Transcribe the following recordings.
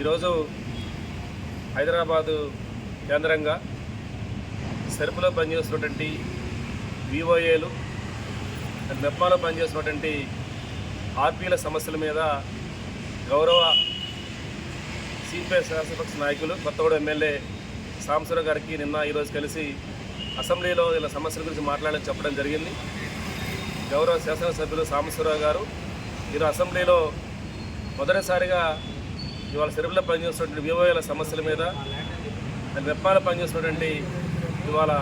ఈరోజు హైదరాబాదు కేంద్రంగా సెరుపులో పనిచేస్తున్నటువంటి వివోఏలు మెప్మాలో పనిచేస్తున్నటువంటి ఆర్పీల సమస్యల మీద గౌరవ సిపిఐ శాసనపక్ష నాయకులు కొత్తగూడ ఎమ్మెల్యే సాంబశివరావు గారికి నిన్న ఈరోజు కలిసి అసెంబ్లీలో ఇలా సమస్యల గురించి మాట్లాడాలని చెప్పడం జరిగింది. గౌరవ శాసనసభ్యులు సాంబశివరావు గారు ఈరోజు అసెంబ్లీలో మొదటిసారిగా ఇవాళ సెరువులో పనిచేస్తున్నటువంటి వివోఏల సమస్యల మీద అండ్ వెప్పాలో పనిచేస్తున్నటువంటి ఇవాళ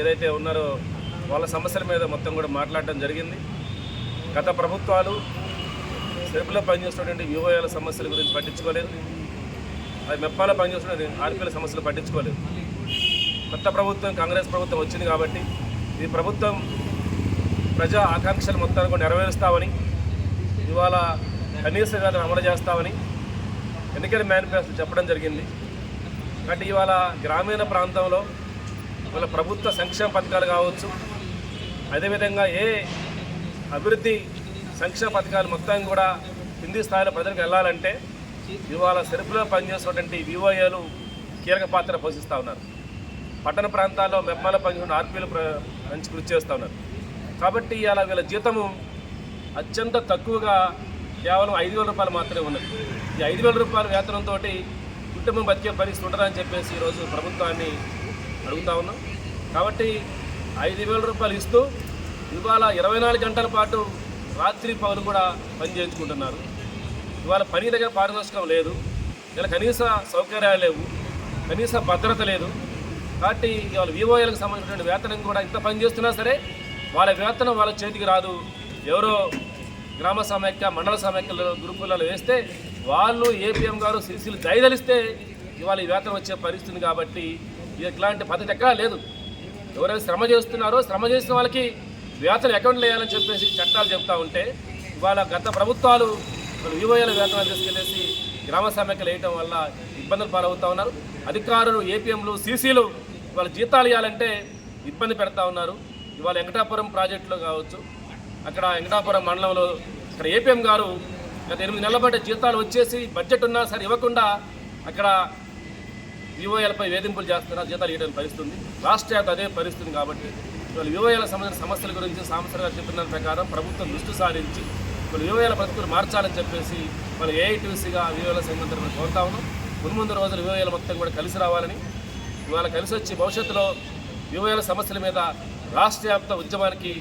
ఏదైతే ఉన్నారో వాళ్ళ సమస్యల మీద మొత్తం కూడా మాట్లాడడం జరిగింది. గత ప్రభుత్వాలు సెరుపులో పనిచేస్తున్నటువంటి వివోఏల సమస్యల గురించి పట్టించుకోలేదు. అది మెప్పాలో పనిచేస్తున్న ఆర్పీల సమస్యలు పట్టించుకోలేదు. కొత్త ప్రభుత్వం కాంగ్రెస్ ప్రభుత్వం వచ్చింది కాబట్టి ఈ ప్రభుత్వం ప్రజా ఆకాంక్షలు మొత్తాన్ని కూడా నెరవేరుస్తామని ఇవాళ కనీస వేతనం అమలు చేస్తామని ఎన్నికల మేనిఫెస్టో చెప్పడం జరిగింది. కాబట్టి ఇవాళ గ్రామీణ ప్రాంతంలో ఇవాళ ప్రభుత్వ సంక్షేమ పథకాలు కావచ్చు అదేవిధంగా ఏ అభివృద్ధి సంక్షేమ పథకాలు మొత్తం కూడా కింది స్థాయిలో ప్రజలకు వెళ్ళాలంటే ఇవాళ సెరుపులో పనిచేసినటువంటి వివోఏలు కీలక పాత్ర పోషిస్తూ ఉన్నారు. పట్టణ ప్రాంతాల్లో మెమ్మల పనిచేసిన ఆర్పీలు మంచి కృషి చేస్తూ ఉన్నారు. కాబట్టి ఇవాళ వీళ్ళ జీతము అత్యంత తక్కువగా కేవలం ఐదు వేల రూపాయలు మాత్రమే ఉన్నది. ఈ ఐదు వేల రూపాయల వేతనంతో కుటుంబం బతికే పరిస్థితి ఉండదని చెప్పేసి ఈరోజు ప్రభుత్వాన్ని అడుగుతా ఉన్నాం. కాబట్టి ఐదు వేల రూపాయలు ఇస్తూ ఇవాళ ఇరవై నాలుగు గంటల పాటు రాత్రి పౌరులు కూడా పని చేయించుకుంటున్నారు. ఇవాళ పని దగ్గర పారదర్శకం లేదు. ఇలా కనీస సౌకర్యాలు లేవు. కనీస భద్రత లేదు. కాబట్టి ఇవాళ వివోఏలకు సంబంధించిన వేతనం కూడా ఇంత పని చేస్తున్నా సరే వాళ్ళ వేతనం వాళ్ళ చేతికి రాదు. ఎవరో గ్రామ సమైక్య మండల సమైక్యలో గ్రూపులలో వేస్తే వాళ్ళు ఏపీఎం గారు సిరిసిలు దయదలిస్తే ఇవాళ ఈ వేతనం వచ్చే పరిస్థితి కాబట్టి ఇట్లాంటి పద్ధతి ఎక్కడా లేదు. ఎవరైతే శ్రమ చేస్తున్నారో శ్రమ చేసిన వాళ్ళకి వేతనం అకౌంట్లు వేయాలని చెప్పేసి చట్టాలు చెప్తా ఉంటే ఇవాళ గత ప్రభుత్వాలు వివోఏల వేతనాలు తీసుకెళ్ళేసి గ్రామ సమైక్యలు వేయటం వల్ల ఇబ్బందులు పాలవుతూ ఉన్నారు. అధికారులు ఏపీఎంలు సీసీలు ఇవాళ జీతాలు ఇవ్వాలంటే ఇబ్బంది పెడతా ఉన్నారు. ఇవాళ వెంకటాపురం ప్రాజెక్టులో కావచ్చు అక్కడ వెంకటాపురం మండలంలో ఇక్కడ ఏపీఎం గారు గత ఎనిమిది నెలల పాటు జీతాలు వచ్చేసి బడ్జెట్ ఉన్నా సరే ఇవ్వకుండా అక్కడ వివోఎల్పై వేధింపులు చేస్తున్నారు జీతాలు ఇవ్వడం పరిస్థితుంది. రాష్ట్ర వ్యాప్త అదే పరిస్థితుంది కాబట్టి ఇవాళ వివోఏల సంబంధించిన సమస్యల గురించి సాంస్కృతిక చెప్పిన ప్రకారం ప్రభుత్వం దృష్టి సారించి వాళ్ళు వివోఎల పద్ధతులు మార్చాలని చెప్పేసి వాళ్ళు ఏఐటీసీగా వివోఎల సంబంధించిన కోరుతా ఉన్నాం. ముందు రోజులు వివోఎల మొత్తం కూడా కలిసి రావాలని ఇవాళ కలిసి వచ్చి భవిష్యత్తులో వివోఎల సమస్యల మీద రాష్ట్ర వ్యాప్త ఉద్యమానికి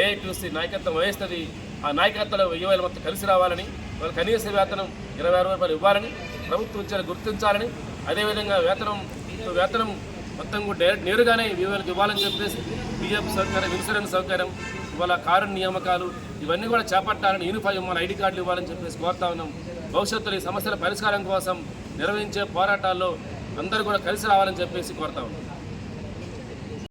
ఏఐటీసీ నాయకత్వం వహిస్తుంది. ఆ నాయకత్వంలో వివోఏల మొత్తం కలిసి రావాలని వాళ్ళ కనీస వేతనం ఇరవై ఆరు రూపాయలు ఇవ్వాలని ప్రభుత్వ ఉద్యోగాలు గుర్తించాలని అదేవిధంగా వేతనం వేతనం మొత్తం కూడా డైరెక్ట్ నేరుగానే వివోఏలకు ఇవ్వాలని చెప్పేసి బిఎఫ్ సౌకర్యం ఇన్సూరెన్స్ సౌకర్యం ఇవాళ కారు నియామకాలు ఇవన్నీ కూడా చేపట్టాలని యూనిఫామ్ ఇవ్వాలి ఐడి కార్డులు ఇవ్వాలని చెప్పేసి కోరుతా ఉన్నాం. భవిష్యత్తులో ఈ సమస్యల పరిష్కారం కోసం నిర్వహించే పోరాటాల్లో అందరూ కూడా కలిసి రావాలని చెప్పేసి కోరుతా ఉన్నాం.